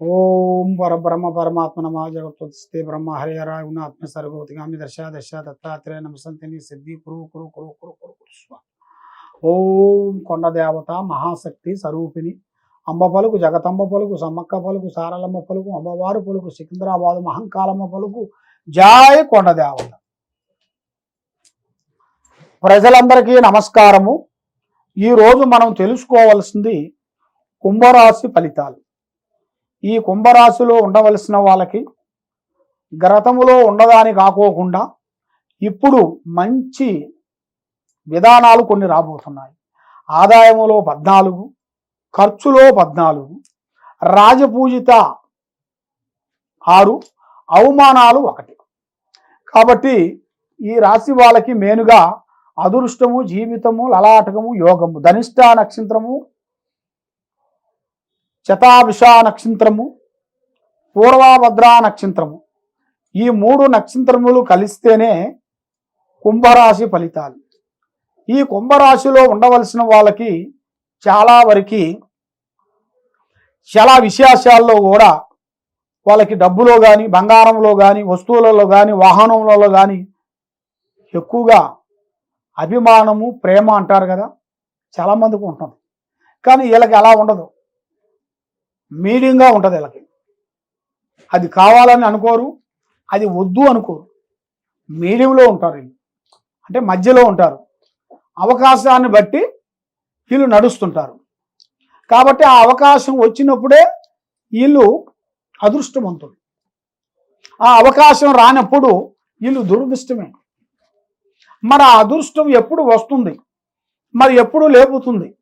ఓం పరబ్రహ్మ పరమాత్మ నమ. జగత్తే బ్రహ్మ. హరిహర ఉన్న ఆత్మ సర్వోతిగామి దర్శ దశ దత్తాత్రేయ నమసంతిని సిద్ధి కురు కురు కురు కురు కురు కురు ఓం కొండ దేవత మహాశక్తి స్వరూపిణి. అంబ పలుకు జగతంబ పలుకు సమ్మక్క పలుకు సారలమ్మ పలుకు అమ్మవారు పలుకు సికింద్రాబాదు మహంకాలమ్మ పలుకు. జాయ్ కొండ దేవత. ప్రజలందరికీ నమస్కారము. ఈరోజు మనం తెలుసుకోవలసింది కుంభరాశి ఫలితాలు. ఈ కుంభరాశిలో ఉండవలసిన వాళ్ళకి గ్రతములో ఉండదాని కాకోకుండా ఇప్పుడు మంచి విధానాలు కొన్ని రాబోతున్నాయి. ఆదాయములో పద్నాలుగు ఖర్చులో పద్నాలుగు రాజపూజిత ఆరు అవమానాలు ఒకటి. కాబట్టి ఈ రాశి వాళ్ళకి మేనుగా అదృష్టము జీవితము లలాటకము యోగము ధనిష్ట నక్షత్రము శతాభిష నక్షత్రము పూర్వభద్రా నక్షత్రము. ఈ మూడు నక్షత్రములు కలిస్తేనే కుంభరాశి ఫలితాలు. ఈ కుంభరాశిలో ఉండవలసిన వాళ్ళకి చాలా వరకు చాలా విశేషాల్లో కూడా వాళ్ళకి డబ్బులో కానీ బంగారంలో కానీ వస్తువులలో కానీ వాహనములలో కానీ ఎక్కువగా అభిమానము ప్రేమ అంటారు కదా చాలామందికి ఉంటుంది. కానీ వీళ్ళకి అలా ఉండదు. మీడియంగా ఉంటుంది వీళ్ళకి. అది కావాలని అనుకోరు అది వద్దు అనుకోరు. మీడియంలో ఉంటారు వీళ్ళు. అంటే మధ్యలో ఉంటారు. అవకాశాన్ని బట్టి వీళ్ళు నడుస్తుంటారు. కాబట్టి ఆ అవకాశం వచ్చినప్పుడే వీళ్ళు అదృష్టవంతులు. ఆ అవకాశం రానప్పుడు వీళ్ళు దురదృష్టమే. మరి ఆ అదృష్టం ఎప్పుడు వస్తుంది? మరి ఎప్పుడు లేపుతుంది?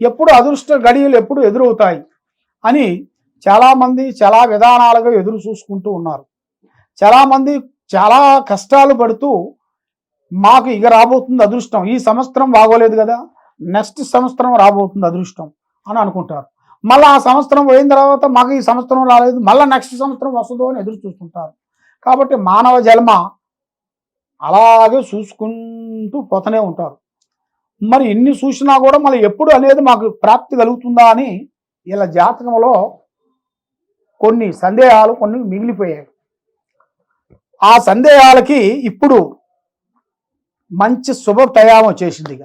ఎప్పుడు అదృష్ట గడియలు ఎప్పుడు ఎదురవుతాయి? అని చాలామంది చాలా విధానాలుగా ఎదురు చూసుకుంటూ ఉన్నారు. చాలామంది చాలా కష్టాలు పడుతూ మాకు ఇక రాబోతుంది అదృష్టం ఈ సంవత్సరం బాగోలేదు కదా నెక్స్ట్ సంవత్సరం రాబోతుంది అదృష్టం అని అనుకుంటారు. మళ్ళీ ఆ సంవత్సరం పోయిన తర్వాత మాకు ఈ సంవత్సరం రాలేదు మళ్ళీ నెక్స్ట్ సంవత్సరం వస్తుందో అని ఎదురు చూస్తుంటారు. కాబట్టి మానవ జన్మ అలాగే చూసుకుంటూ పోతూనే ఉంటారు. మరి ఎన్ని చూసినా కూడా మళ్ళీ ఎప్పుడు అనేది మాకు ప్రాప్తి కలుగుతుందా అని ఇలా జాతకంలో కొన్ని సందేహాలు కొన్ని మిగిలిపోయాయి. ఆ సందేహాలకి ఇప్పుడు మంచి శుభ ప్రయామం వచ్చేసింది ఇక.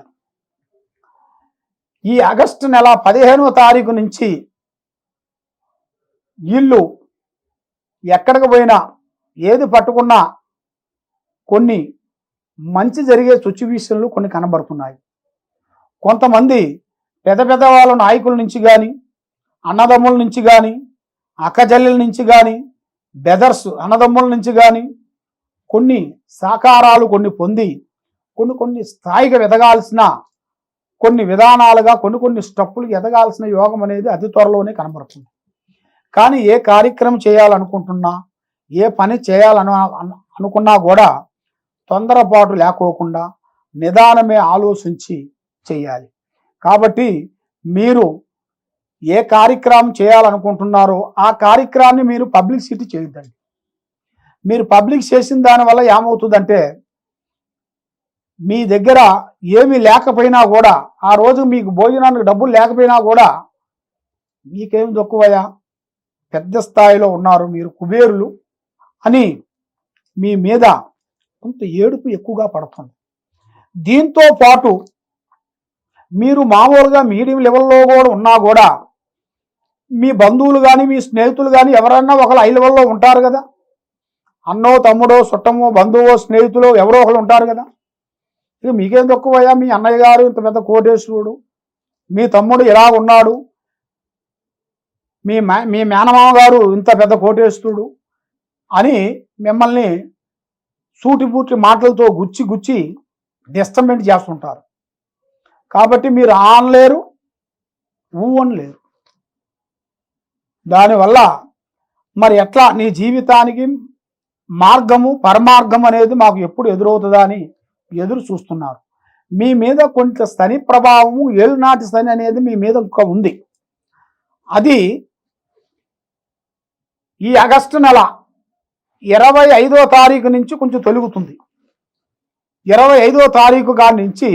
ఈ ఆగస్టు నెల పదిహేనవ తారీఖు నుంచి వీళ్ళు ఎక్కడికి పోయినా ఏది పట్టుకున్నా కొన్ని మంచి జరిగే సిచ్యువేషన్లు కొన్ని కనబడుతున్నాయి. కొంతమంది పెద్ద పెద్ద వాళ్ళ నాయకుల నుంచి కానీ అన్నదమ్ముల నుంచి కానీ అక్కజల్లెల నుంచి కానీ బెదర్స్ అన్నదమ్ముల నుంచి కానీ కొన్ని సాకారాలు కొన్ని పొంది కొన్ని కొన్ని స్థాయిగా ఎదగాల్సిన కొన్ని విధానాలుగా కొన్ని కొన్ని స్టప్పులు ఎదగాల్సిన యోగం అనేది అతి త్వరలోనే కనబడుతుంది. కానీ ఏ కార్యక్రమం చేయాలనుకుంటున్నా ఏ పని చేయాలను అనుకున్నా కూడా తొందరపాటు లేకోకుండా నిదానమే ఆలోచించి చేయాలి. కాబట్టి మీరు ఏ కార్యక్రమం చేయాలనుకుంటున్నారో ఆ కార్యక్రమాన్ని మీరు పబ్లిసిటీ చేయొద్దండి మీరు పబ్లిక్ చేసిన దానివల్ల ఏమవుతుందంటే మీ దగ్గర ఏమీ లేకపోయినా కూడా ఆ రోజు మీకు భోజనానికి డబ్బులు లేకపోయినా కూడా మీకేం తక్కువయా పెద్ద స్థాయిలో ఉన్నారు మీరు కుబేరులు అని మీ మీద కొంత ఏడుపు ఎక్కువగా పడుతుంది. దీంతో పాటు మీరు మామూలుగా మీడియం లెవెల్లో కూడా ఉన్నా కూడా మీ బంధువులు కానీ మీ స్నేహితులు కానీ ఎవరన్నా ఒకరు ఐలవల్లో లెవెల్లో ఉంటారు కదా? అన్నో తమ్ముడో చుట్టమో బంధువో స్నేహితులు ఎవరో ఒకరు ఉంటారు కదా? ఇక మీకేం తక్కువయ్యా? మీ అన్నయ్య గారు ఇంత పెద్ద కోటేశ్వరుడు. మీ తమ్ముడు ఇలా ఉన్నాడు. మీ మా మీ మేనమామ గారు ఇంత పెద్ద కోటేశ్వరుడు అని మిమ్మల్ని సూటిపూటి మాటలతో గుచ్చి గుచ్చి డిస్టర్బెంట్ చేస్తుంటారు. కాబట్టి మీరు ఆనలేరు ఊ అనలేరు దానివల్ల మరి ఎట్లా నీ జీవితానికి మార్గము పరమార్గం అనేది మాకు ఎప్పుడు ఎదురవుతుందా అని ఎదురు చూస్తున్నారు. మీ మీద కొంత శని ప్రభావము ఏళ్ళనాటి శని అనేది మీ మీద ఇంకా ఉంది. అది ఈ ఆగస్టు నెల ఇరవై ఐదో తారీఖు నుంచి కొంచెం తొలుగుతుంది. ఇరవై ఐదో తారీఖు కాడి నుంచి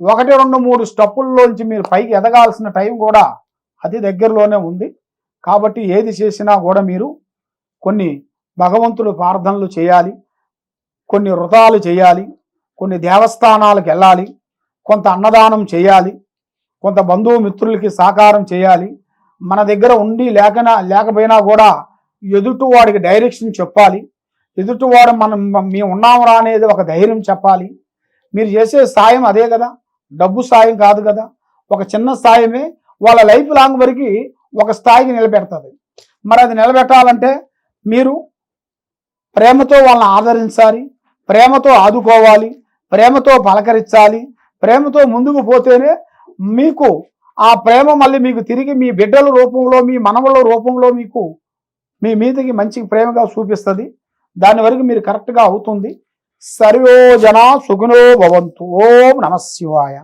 ఒకటి రెండు మూడు స్టప్పుల్లోంచి మీరు పైకి ఎదగాల్సిన టైం కూడా అతి దగ్గరలోనే ఉంది. కాబట్టి ఏది చేసినా కూడా మీరు కొన్ని భగవంతుడు ప్రార్థనలు చేయాలి కొన్ని వృతాలు చేయాలి కొన్ని దేవస్థానాలకు వెళ్ళాలి కొంత అన్నదానం చేయాలి కొంత బంధువు మిత్రులకి సహకారం చేయాలి. మన దగ్గర ఉండి లేకనా లేకపోయినా కూడా ఎదుటివాడికి డైరెక్షన్ చెప్పాలి. ఎదుటివాడు మనం మేము ఉన్నామురా అనేది ఒక ధైర్యం చెప్పాలి. మీరు చేసే సాయం అదే కదా. డబ్బు సాయం కాదు కదా. ఒక చిన్న సాయమే వాళ్ళ లైఫ్ లాంగ్ వరకు ఒక స్థాయికి నిలబెడుతుంది. మరి అది నిలబెట్టాలంటే మీరు ప్రేమతో వాళ్ళని ఆదరించాలి ప్రేమతో ఆదుకోవాలి ప్రేమతో పలకరించాలి ప్రేమతో ముందుకు పోతేనే మీకు ఆ ప్రేమ మళ్ళీ మీకు తిరిగి మీ బిడ్డల రూపంలో మీ మనవల రూపంలో మీకు మీ మీదకి మంచి ప్రేమగా చూపిస్తుంది. దాని వరకు మీరు కరెక్ట్గా అవుతుంది. సర్వోజన సుగుణో భవంతు. ఓం నమ శివాయ.